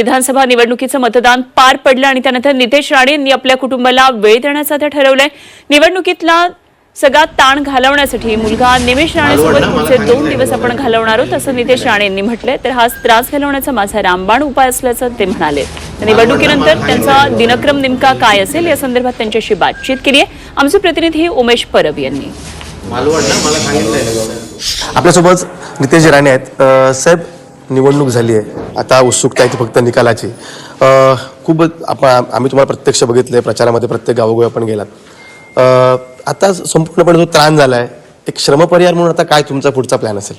विधानसभा निवडणुकीचं मतदान पार पडलं आणि त्यानंतर नितेश राणे यांनी आपल्या कुटुंबाला वेळ देण्याचं आता ठरवलंय. निवडणुकीतला सगळा ताण घालवण्यासाठी मुलगा निमेश राणेसोबत पुढचे दोन दिवस आपण घालवणार आहोत असं नितेश राणे यांनी म्हटलंय. तर हा त्रास घालवण्याचा माझा रामबाण उपाय असल्याचं ते म्हणाले. तर निवडणुकीनंतर त्यांचा दिनक्रम नेमका काय असेल या संदर्भात त्यांच्याशी बातचीत केली आहे. आमचे प्रतिनिधी उमेश परब यांनी. आपल्यासोबत नितेश राणे आहेत. साहेब निवडणूक झाली आहे. आता उत्सुकता आहे ती फक्त निकालाची. खूप आपण आम्ही तुम्हाला प्रत्यक्ष बघितलंय प्रचारामध्ये प्रत्येक गावोगावी आपण गेलात. आता संपूर्णपणे जो त्राण झाला आहे एक श्रमपरिहार म्हणून आता काय तुमचा पुढचा प्लॅन असेल?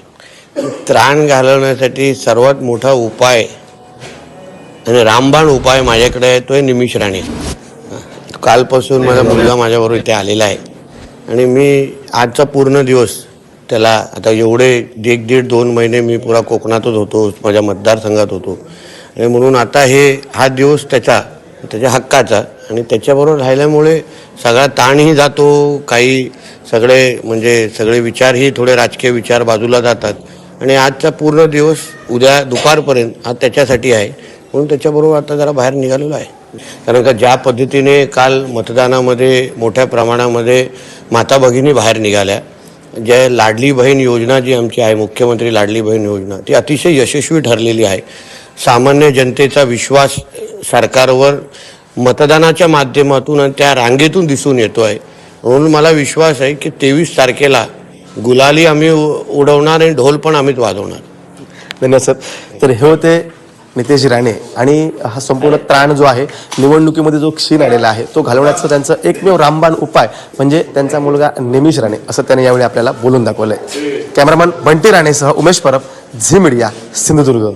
त्राण घालवण्यासाठी सर्वात मोठा उपाय आणि रामबाण उपाय माझ्याकडे आहे तो आहे निमिष राणे. कालपासून माझा मुलगा माझ्याबरोबर इथे आलेला आहे. आणि मी आजचा पूर्ण दिवस त्याला आता एवढे एक दीड दोन महिने मी पुरा कोकणातच होतो माझ्या मतदारसंघात होतो. आणि म्हणून आता हे हा दिवस त्याचा त्याच्या हक्काचा. आणि त्याच्याबरोबर राहिल्यामुळे सगळा ताणही जातो काही सगळे म्हणजे सगळे विचारही थोडे राजकीय विचार बाजूला जातात. आणि आजचा पूर्ण दिवस उद्या दुपारपर्यंत हा त्याच्यासाठी आहे. म्हणून त्याच्याबरोबर आता जरा बाहेर निघालेलो आहे. कारण का ज्या पद्धतीने काल मतदानामध्ये मोठ्या प्रमाणामध्ये माता भगिनी बाहेर निघाल्या ज्या लाडली बहीण योजना जी आमची आहे मुख्यमंत्री लाडली बहीण योजना ती अतिशय यशस्वी ठरलेली आहे. सामान्य जनतेचा विश्वास सरकारवर मतदानाच्या माध्यमातून आणि त्या रांगेतून दिसून येतो आहे म्हणून मला विश्वास आहे की तेवीस तारखेला गुलाली आम्ही उ- उडवणार आणि ढोल पण आम्हीच वाजवणार. धन्यवाद सर. तर हे होते नितेश राणे. आणि हा संपूर्ण त्राण जो आहे निवडणुकीमध्ये जो क्षीण आलेला आहे तो घालवण्याचा त्यांचा एकमेव रामबाण उपाय म्हणजे त्यांचा मुलगा निमिष राणे असं त्याने यावेळी आपल्याला बोलून दाखवलंय. कॅमेरामन बंटी राणेसह उमेश परब झी मीडिया सिंधुदुर्ग.